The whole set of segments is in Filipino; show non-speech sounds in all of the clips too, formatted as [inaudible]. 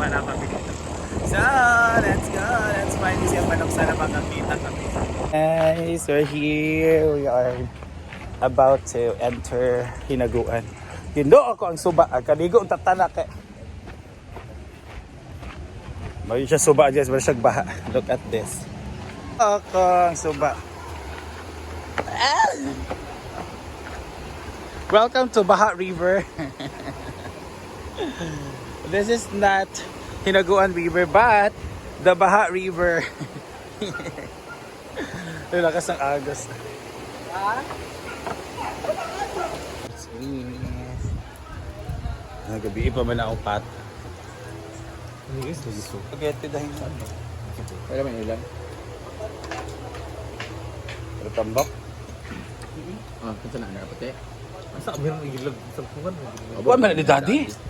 Kami dito. So, let's go! Let's find siya manok sana makakita kami. Guys, we're here. We are about to enter Hinaguan. Tindo ako ang suba. Ang kaligo ang tatana kay May siya suba dyan, wala siya baha. Look at this. Ako ang suba. Welcome to Baha River. [laughs] this is not Hinaguan River, but the Baha River. [laughs] Yung lakas ng agos. Yes. Nagabi pa man akong pat. Spaghetti dahil sa ano? Wala man ilan. Pero tambak. Ah, kung saan na pati. Masa meron ilog sa pungan? Buwan man ni daddy.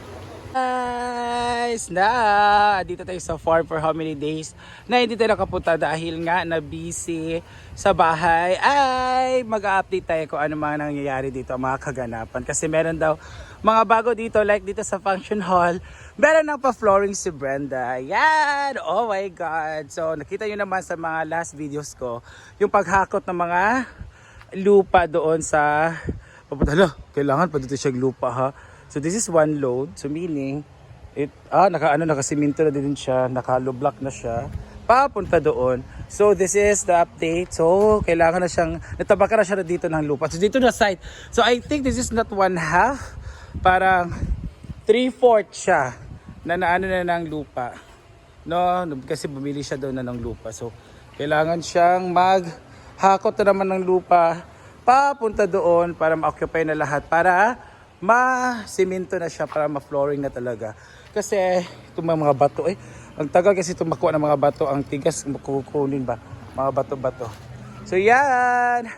Guys, na dito tayo sa farm for how many days na hindi tayo nakapunta dahil nga na busy sa bahay. Ay mag-update tayo kung ano mga nangyayari dito mga kaganapan. Kasi meron daw mga bago dito like dito sa function hall meron ng pa-flooring si Brenda. Yan! Oh my god! So nakita nyo naman sa mga last videos ko yung paghakot ng mga lupa doon sa papunta Hala, kailangan pa dito siyang lupa ha so this is one load. So meaning it ah naka ano nakasiminto na din siya nakalo block na siya. Papunta doon. So this is the update. So kailangan na siyang natabaka na siya na dito ng lupa. So dito na site. So I think this is not one half. Parang three fourth siya na naano na ng lupa. No? Kasi bumili siya doon na ng lupa. So kailangan siyang mag hakot na naman ng lupa. Papunta doon para ma-occupy na lahat. Para ma-simento na siya para ma-flooring na talaga. Kasi itong mga bato eh ang tagal kasi itong makuha ng mga bato ang tigas kukunin ba? Mga bato-bato. So yan!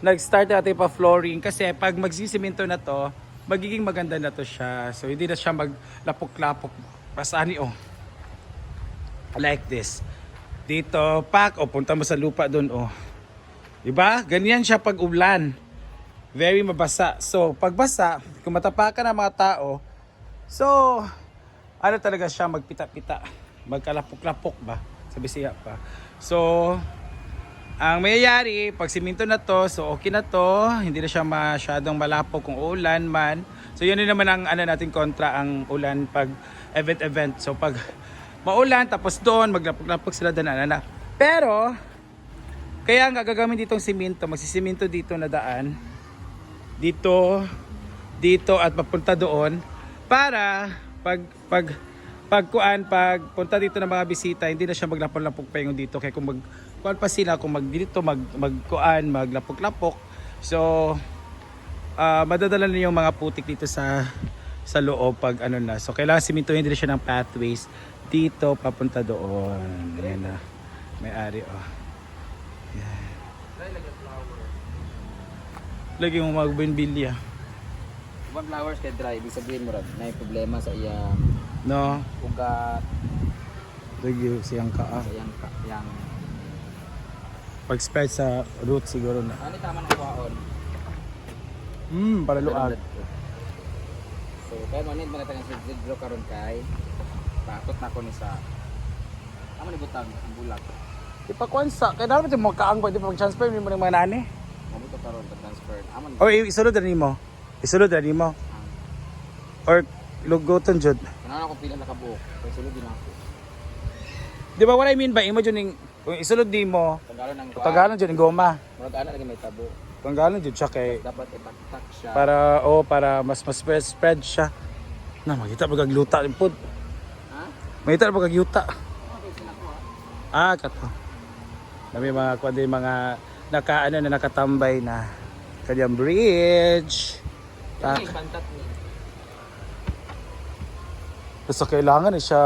Nag-start natin pa flooring kasi pag magsisimento na to magiging maganda na to siya. So hindi na siya maglapok-lapok. Pasani oh like this. Dito pak! O punta mo sa lupa doon oh Diba? Ganyan siya pag ulan. Very mabasa. So, pagbasa, kung matapakan ng mga tao, so, ano talaga siya, magpita-pita. Magkalapok-lapok ba? Sabi siya pa. So, ang mayayari, pag siminto na to, so okay na to. Hindi na siya masyadong malapok kung ulan man. So, yun din naman ang ano natin kontra ang ulan pag event-event. So, pag maulan, tapos doon, maglapok-lapok sila doon, ano na. Pero, kaya ang gagagamit ditong siminto, magsisiminto dito na daan. Dito, dito at papunta doon para pag pag pagkuan pag punta dito ng mga bisita hindi na siya maglapok-lapok pa yung dito. Kaya kung mag kuan pa sila kung mag dito mag magkuan maglapok-lapok. So ah madadala na yung mga putik dito sa sa loob pag ano na. So kailangan simintuhin din siya ng pathways dito papunta doon. Ayan na. May ari oh Lagi mo magbinbilya. One flowers kay dry, ibig sabihin mo rad, na problema sa iyang No? ugat, Lagi siyang kaa. sa iyang ka- yang Pag spread sa root siguro na. ano tama ng kuwaon. Hmm, para luag. So, kaya mo nit mga tagang sidro karon kay bakot na ko ni sa Amo ni butang ang bulag. Ipakuan sa, kaya yung mga kaang pwede pag transfer mo ng mga nani. Mabuto karon transfer. Amo ni O isulod na mo. Isulod na mo. Or lugoton jud. Kanana ko pila nakabuok. Kay sulod din ako. Di ba what I mean ba imo jud ning kung isulod di mo, Tagalon ng kuwaon. Tagalog jud ning goma. Murag ana lagi may tabo. Tanggalan jud siya kay Dapat itaktak siya. para oh para mas mas spread, spread siya. Na makita pag agluta din pod. Ha? Makita pag agyuta. Okay sila ko ha. Ah, kato. Kami mga kundi mga naka ano na nakatambay na kanyang bridge. Ano ni? basta kailangan eh siya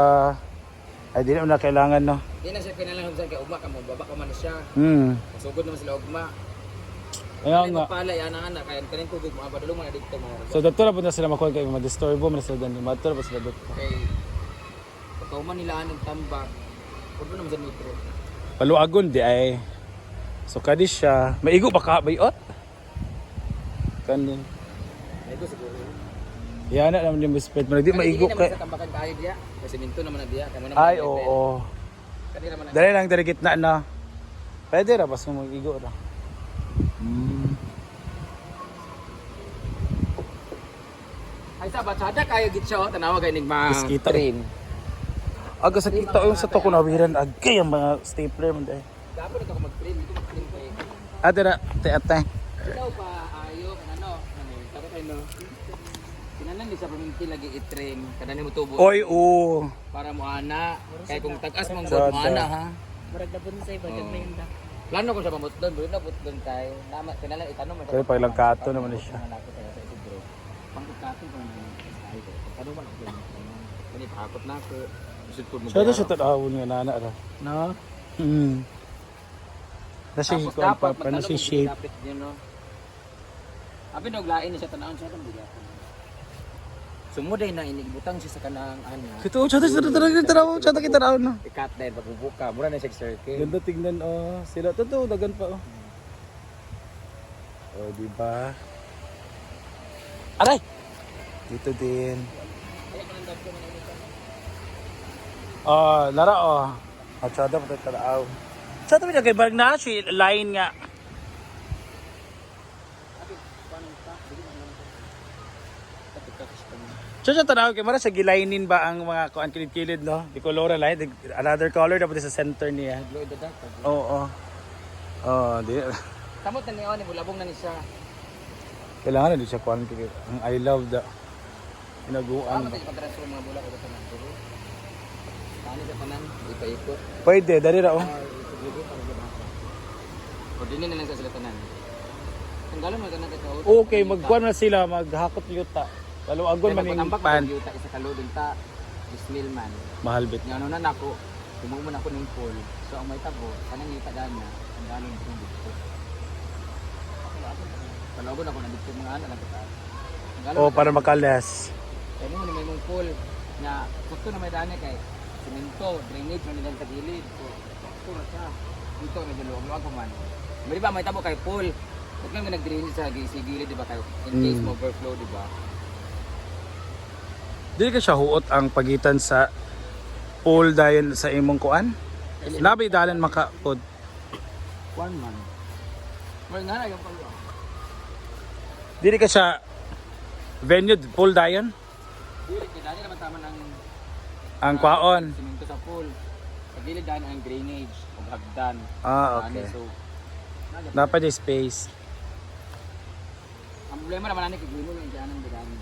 ay di na kailangan no. Di na siya kailangan sa kay ugma ka mo baba ka man siya. Hmm. Masugod naman sila ugma. Kaya nga. Pala yan ang anak kaya kanin tubig mo abadulong mo dito mo. So dito na po na sila makuha kay ma-disturbo mo na sila doon. Mato na po sila doon. Kay pagkauman nila anong tambak. Mo naman sa metro. Paluagon di ay. So kadi siya. Maigo ba ka bayot? Kanin. Ito siguro. Yan na naman yung bispet mo. Di maigo kay. naman sa tambakan kayo diya. Kasi minto naman na diya. Kaya mo naman Ay oo. Naman na. Dali lang dari gitna na. Pwede ra basta mo igo ra. Hmm. Ay sa batsada kayo git siya. oh. Tanawa kayo nigma. Train. Aga sa kita yung sa to ko nawiran agay ang mga stapler mo dai. Dapat ito ko mag-train. Dito mag-train pa eh. Ate ra, te ate. Ikaw pa ayo kan ano? Ano? Dapat kayo no. Kinanan di sa paminti lagi i-train. Kada ni mo tubo. Oy oo. Para mo ana. Kaya kung tagas mong Sada. mo ana ha. Murag na bunsay ba Oo. may handa. Plano ko siya pamut doon, bro. Nabot doon tayo. Nama, kinalan itanong mo. Kaya pag langkato naman siya. Sa ito. Pangkato ko naman. Ay, tanong mo lang doon. Kani pakot na ako. Ko mo. Siya to siya tanawon nga nana ra. No? Hmm. Kasi Tapos ko pa dapat pa na magtanong si shape. Dapat yun, no? Abi naglain niya siya tanawon siya tong bigat. Sumuday na inibutang siya sa kanang ana. Kito siya to siya to talaga tanaw, siya kita tanaw na. Ikat dahil pagbubuka, mura na siya circle. Ganda tingnan oh. Sila to to dagan pa oh. Oh, di ba? Aray. Dito din. Oh, lara oh. At siya daw tanaw. Siya to kay barang na siya line nga. Siya siya tanaw kay mara sa gilainin ba ang mga kuan kilid-kilid no? Di color line, another color dapat sa center niya. Glow the dark. Oo. Oh, di Kamot na niya ni bulabong na ni siya. kailangan na di siya kuan kay ang I love the inaguan Ano ba. pag-transfer mga bulak ito tanan dito. Kani sa tanan, dito ikot. Pwede, dari ra oh. Sa. O dinin na lang sa sila tanan. Tanggalon mo tanan ka Okay, magkuan na sila, maghakot yuta. Lalo agon man tambak pan. man yuta isa ka loading ta. Ismail man. Mahal bit. Nga ano na nako. Tumumo na ako ng pool. So ang may tabo, kanang yuta gana, ang galing ko dito. Palagon ako na dito mga ana lang kita. Oh, para makalas. Kaya mo may mong pool na sakto na may dani kay simento, drainage man nilang tagilid. So, na siya. Dito na dyan luwag pa man. Di ba may tabo kay pool. Huwag lang nag-drainage sa sigilid, di ba kayo? In case Mm. overflow, di ba? Dili ka siya huot ang pagitan sa pool dayon sa imong kuan. Labi dalan makapod. One man. Well, nga na yung palo. Dili ka siya venue pool dayon Dili, kaya dali naman tama ng ang kwaon. simento sa pool. Sa gilid dahil ang drainage o hagdan. Ah, Dani, okay. So, Dapat yung space. ang problema naman natin, kigli mo yung dyan ang dami.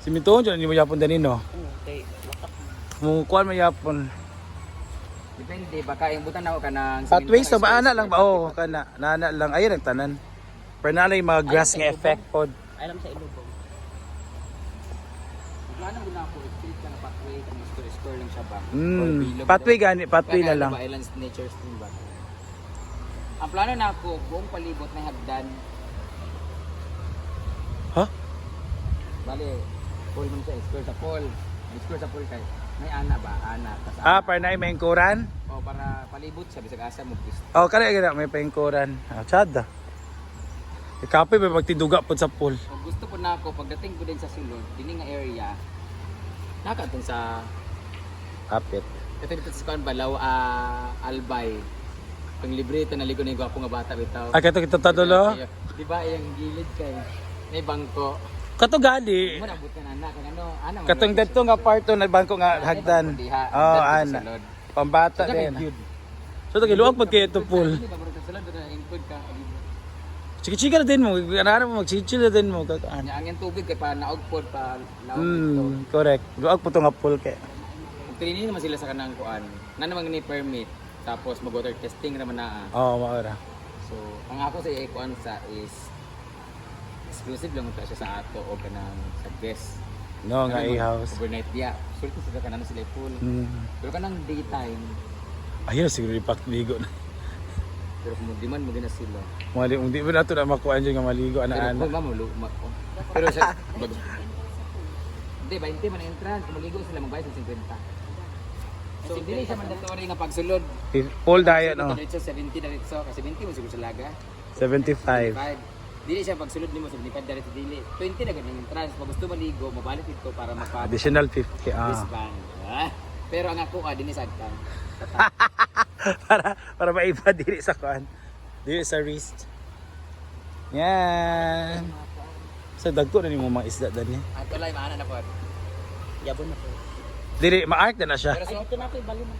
Simintoon dyan, hindi mo yapon din no. Okay. Kung kuan mo yapon. Depende, baka yung butan ako ka ng Pathways na ba? Ana lang ba? Oo, kana. Nana lang. Ayun ang tanan. Pero na lang yung mga grass nga effect pod. Alam sa ilubong. Plano mo na ako, pathway, kung store-store lang siya ba? Mm. Pathway gani, pathway na lang. Islands Nature Stream ba? Ang plano na ako, buong palibot na hagdan. Ha? Bale, pool mo siya, square sa pool. May square sa pool kay, may ana ba? Ana. Tas Ah, para na may kuran. O para palibot siya, bisag asa mo gusto. Oh, kaya gina may pangkuran. Ah, chada. Ikapoy ba magtiduga pod sa pool. Kung gusto po na ako, pagdating ko din sa sulod, dini nga area, nakatong sa, Kapit. ito dito sa Kuan Balaw, ah, Albay. Pang libre ito, naligo na yung gwapo nga bata bitaw. Ah, kato kita tadulo. Di ba yung gilid kay may bangko. Kato gali. Mo nabot na anak kung ano, ana mo. Katong dito nga parto na bangko nga hagdan. Oh, ana. Pambata din. So to giluwag pod kay ito pool. Di ba bro sa sulod na input ka. Chika-chika na din mo. Ano mo magchichil na din mo kakaan. Ang tubig kay pa naog pod pa laog dito. Hmm, correct. Luwag po to nga pool kay. Tininin naman sila sa kanang kuan, na naman ni permit tapos mag-water testing naman na. Oh, maora. So, ang ako sa ikuan sa is exclusive lang ito siya sa ato o kanang sa guest. No, nga i-house. Overnight dia. Sulti sila kanang sila pool. Hmm. Pero kanang daytime, Ayun siguro ipak bigo na. Pero kung mag-demand mo gina sila. Mali, hindi mo na ito na makuha dyan nga maligo, Pero ana-ana. kung mamo, lu- ma- oh. Pero sa... Hindi, 20 man entrance. Kung maligo sila, magbayad sa 50. So, dili siya mandatory nga pagsulod. Full diet, no? Diretso, 70 diretso. Kasi 20 mo siguro sa laga. 75. 5. Dili siya pagsulod nimo sa 75 diretso dili. 20 na ganyan yung trans. Pag gusto maligo, mabalik ito para mapa Additional 50, ah. wristband. Ah. Pero ang ako ah, din sa agtan. [laughs] [laughs] para para maiba [laughs] dili sa kuan. Dili sa wrist. Yan. Sa dagko na nimo mga isda dani. Ato lang maana na po. Yabon na po. Dili ma-arc na na siya. Pero so, ito na po, bali na.